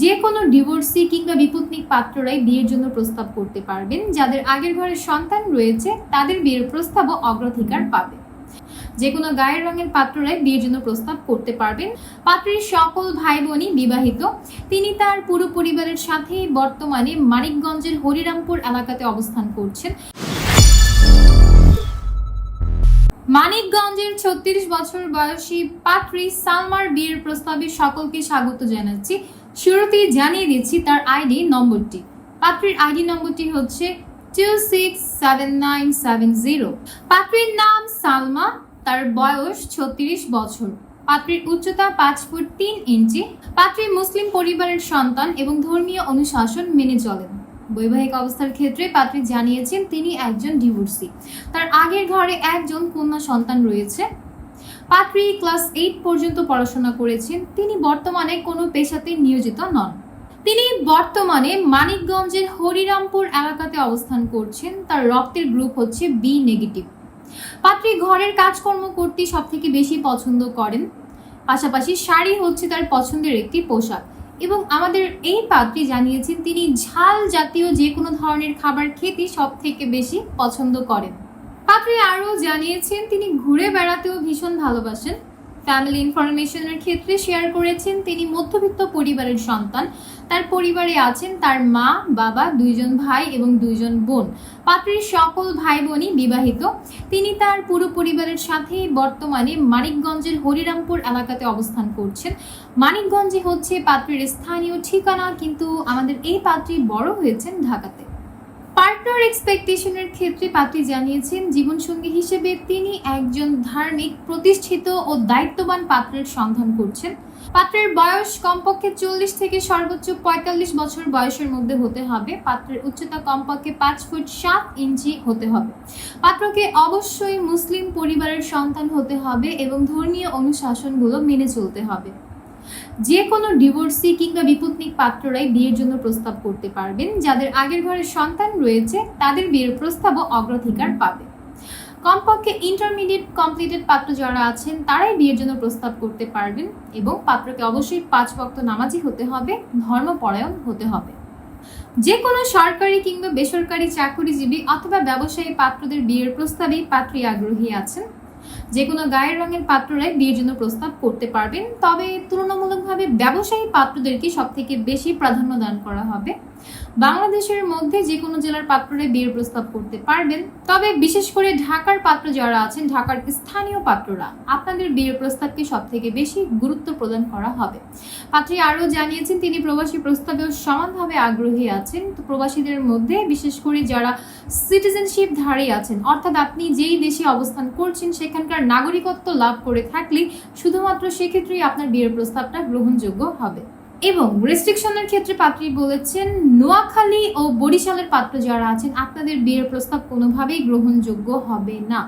যে কোনো ডিভোর্সি কিংবা বিপত্নিক পাত্ররাই বিয়ের জন্য প্রস্তাব করতে পারবেন। যাদের আগের ঘরের সন্তান রয়েছে, তাদের বিয়ের প্রস্তাবও অগ্রাধিকার পাবে। যে কোনো গায়ের রঙের পাত্ররাই বিয়ের জন্য প্রস্তাব করতে পারবেন। পাত্রীর সকল ভাই বোনই বিবাহিত। তিনি তার পুরো পরিবারের সাথে বর্তমানে মানিকগঞ্জের হরিরামপুর এলাকাতে অবস্থান করছেন। মানিকগঞ্জের ছত্রিশ বছর বয়সী পাত্রী সালমার বিয়ের প্রস্তাবে সকলকে স্বাগত জানাচ্ছি। শুরুতেই জানিয়ে দিচ্ছি তার আইডি নম্বরটি। পাত্রীর আইডি নম্বরটি হচ্ছে two six seven nine seven zero পাত্রীর নাম সালমা, তার বয়স ছত্রিশ বছর। পাত্রীর উচ্চতা পাঁচ ফুট তিন ইঞ্চি। পাত্রী মুসলিম পরিবারের সন্তান এবং ধর্মীয় অনুশাসন মেনে চলেন। বৈবাহিক অবস্থার ক্ষেত্রে পাত্রী জানিয়েছেন তিনি একজন ডিভোর্সি। তার আগের ঘরে একজন কন্যা সন্তান রয়েছে। পাত্রী ক্লাস এইট পর্যন্ত পড়াশোনা করেছেন। তিনি বর্তমানে কোনো পেশাতে নিয়োজিত নন। তিনি বর্তমানে মানিকগঞ্জের হরিরামপুর এলাকাতে অবস্থান করছেন। তার রক্তের গ্রুপ হচ্ছে বি নেগেটিভ। পাত্রী ঘরের কাজকর্ম করতে সব থেকে বেশি পছন্দ করেন। পাশাপাশি শাড়ি হচ্ছে তার পছন্দের একটি পোশাক। এবং আমাদের এই পাত্রী জানিয়েছেন, তিনি ঝাল জাতীয় যে কোনো ধরনের খাবার খেতে সব থেকে বেশি পছন্দ করেন। পাত্রী আরও জানিয়েছেন, তিনি ঘুরে বেড়াতেও ভীষণ ভালোবাসেন। ফ্যামিলি ইনফরমেশনের ক্ষেত্রে শেয়ার করেছেন, তিনি মধ্যবিত্ত পরিবারের সন্তান। তার পরিবারে আছেন তার মা, বাবা, দুইজন ভাই এবং দুইজন বোন। পাত্রীর সকল ভাই বোনই বিবাহিত। তিনি তার পুরো পরিবারের সাথে বর্তমানে মানিকগঞ্জের হরিরামপুর এলাকাতে অবস্থান করছেন। মানিকগঞ্জে হচ্ছে পাত্রীর স্থানীয় ঠিকানা, কিন্তু আমাদের এই পাত্রী বড় হয়েছেন ঢাকাতে। পার্টনার এক্সপেকটেশনের ক্ষেত্রে পাত্রী জানিয়েছেন, জীবনসঙ্গী হিসেবে তিনি একজন ধার্মিক, প্রতিষ্ঠিত ও দায়িত্ববান পাত্রের সন্ধান করছেন। পাত্রের বয়স কমপক্ষে চল্লিশ থেকে সর্বোচ্চ পঁয়তাল্লিশ বছর বয়সের মধ্যে হতে হবে। পাত্রের উচ্চতা কমপক্ষে পাঁচ ফুট সাত ইঞ্চি হতে হবে। পাত্রকে অবশ্যই মুসলিম পরিবারের সন্তান হতে হবে এবং ধর্মীয় অনুশাসনগুলো মেনে চলতে হবে। যে কোনো ডিভোর্সি কিংবা বিপত্নিক পাত্ররাই বিয়ের জন্য প্রস্তাব করতে পারবেন। যাদের আগের ঘরের সন্তান রয়েছে, তাদের বিয়ের প্রস্তাবও অগ্রাধিকার পাবে। কমপক্ষে ইন্টারমিডিয়েট কমপ্লিটেড পাত্র যারা আছেন, তারাই বিয়ের জন্য প্রস্তাব করতে পারবেন এবং পাত্রকে অবশ্যই পাঁচ ভক্ত নামাজি হতে হবে, ধর্মপরায়ণ হতে হবে। যে কোনো সরকারি কিংবা বেসরকারি চাকরিজীবী অথবা ব্যবসায়ী পাত্রদের বিয়ের প্রস্তাবেই পাত্রী আগ্রহী আছেন। যে কোনো গায়ের রঙের পাত্ররাই বিয়ের জন্য প্রস্তাব করতে পারবেন। তবে তুলনামূলকভাবে ব্যবসায়ী পাত্রদেরকে সব থেকে বেশি প্রাধান্য দান করা হবে। বাংলাদেশের মধ্যে যে কোনো জেলার পাত্ররাই বিয়ের প্রস্তাব করতে পারবেন। তবে বিশেষ করে ঢাকার পাত্র যারা আছেন, ঢাকার স্থানীয় পাত্ররা, আপনাদের বিয়ের প্রস্তাবকে সব থেকে বেশি গুরুত্ব প্রদান করা হবে। পাত্রী আরও জানিয়েছেন, তিনি প্রবাসী প্রস্তাবেও সমানভাবে আগ্রহী আছেন। তো প্রবাসীদের মধ্যে বিশেষ করে যারা সিটিজেনশিপ ধারী আছেন, অর্থাৎ আপনি যেই দেশে অবস্থান করছেন, সেখানকার নাগরিকত্ব লাভ করে থাকলে শুধুমাত্র সেক্ষেত্রেই আপনার বিয়ের প্রস্তাবটা গ্রহণযোগ্য হবে। এবং রেস্ট্রিকশনের ক্ষেত্রে পাত্রী বলেছেন, নোয়াখালী ও বরিশালের পাত্র যারা আছেন, আপনাদের বিয়ের প্রস্তাব কোনোভাবেই গ্রহণযোগ্য হবে না।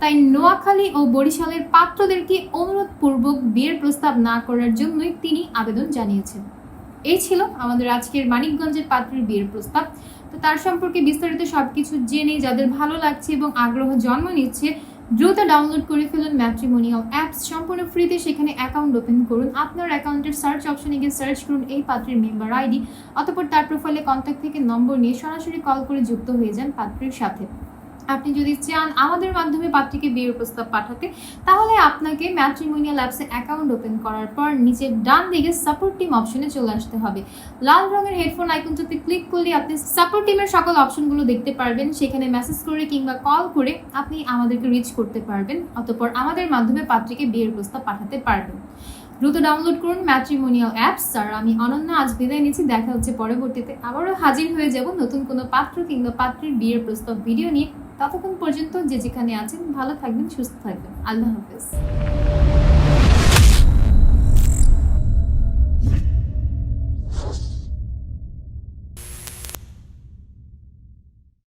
তাই নোয়াখালী ও বরিশালের পাত্রদেরকে অনুরোধপূর্বক বিয়ের প্রস্তাব না করার জন্যই তিনি আবেদন জানিয়েছেন। এই ছিল আমাদের আজকের মানিকগঞ্জের পাত্রের বিয়ের প্রস্তাব। তো তার সম্পর্কে বিস্তারিত সবকিছু জেনে যাদের ভালো লাগছে এবং আগ্রহ জন্ম নিচ্ছে দ্রুত ডাউনলোড করে ফেলুন ম্যাট্রিমোনিয়াল অ্যাপস সম্পূর্ণ ফ্রিতে সেখানে অ্যাকাউন্ট ওপেন করুন। আপনার অ্যাকাউন্টের সার্চ অপশনে গিয়ে সার্চ করুন এই পাত্রের মেম্বার আইডি অতপর তার প্রোফাইলে কন্ট্যাক্ট থেকে নম্বর নিয়ে সরাসরি কল করে যুক্ত হয়ে যান পাত্রের সাথে। আপনি যদি চান আমাদের মাধ্যমে পাত্রীকে বিয়ের প্রস্তাব পাঠাতে, তাহলে আপনাকে ম্যাট্রিমোনিয়াল অ্যাপসে অ্যাকাউন্ট ওপেন করার পর নিচের ডান দিকে সাপোর্ট টিম অপশনে চলে আসতে হবে। লাল রঙের হেডফোন আইকনটাতে ক্লিক করলে আপনি সাপোর্ট টিমের সকল অপশনগুলো দেখতে পারবেন। সেখানে মেসেজ করে কিংবা কল করে আপনি আমাদেরকে রিচ করতে পারবেন, অতপর আমাদের মাধ্যমে পাত্রীকে বিয়ের প্রস্তাব পাঠাতে পারবেন। দ্রুত ডাউনলোড করুন ম্যাট্রিমোনিয়াল অ্যাপস। আর আমি অনন্য, আজ বিদায় নিচ্ছি। দেখা হচ্ছে পরবর্তীতে। আবারও হাজির হয়ে যাব নতুন কোনো পাত্র কিংবা পাত্রীর বিয়ের প্রস্তাব ভিডিও নিয়ে। ততক্ষণ পর্যন্ত যে যেখানে আছেন ভালো থাকবেন সুস্থ থাকবেন। আল্লাহ হাফেজ।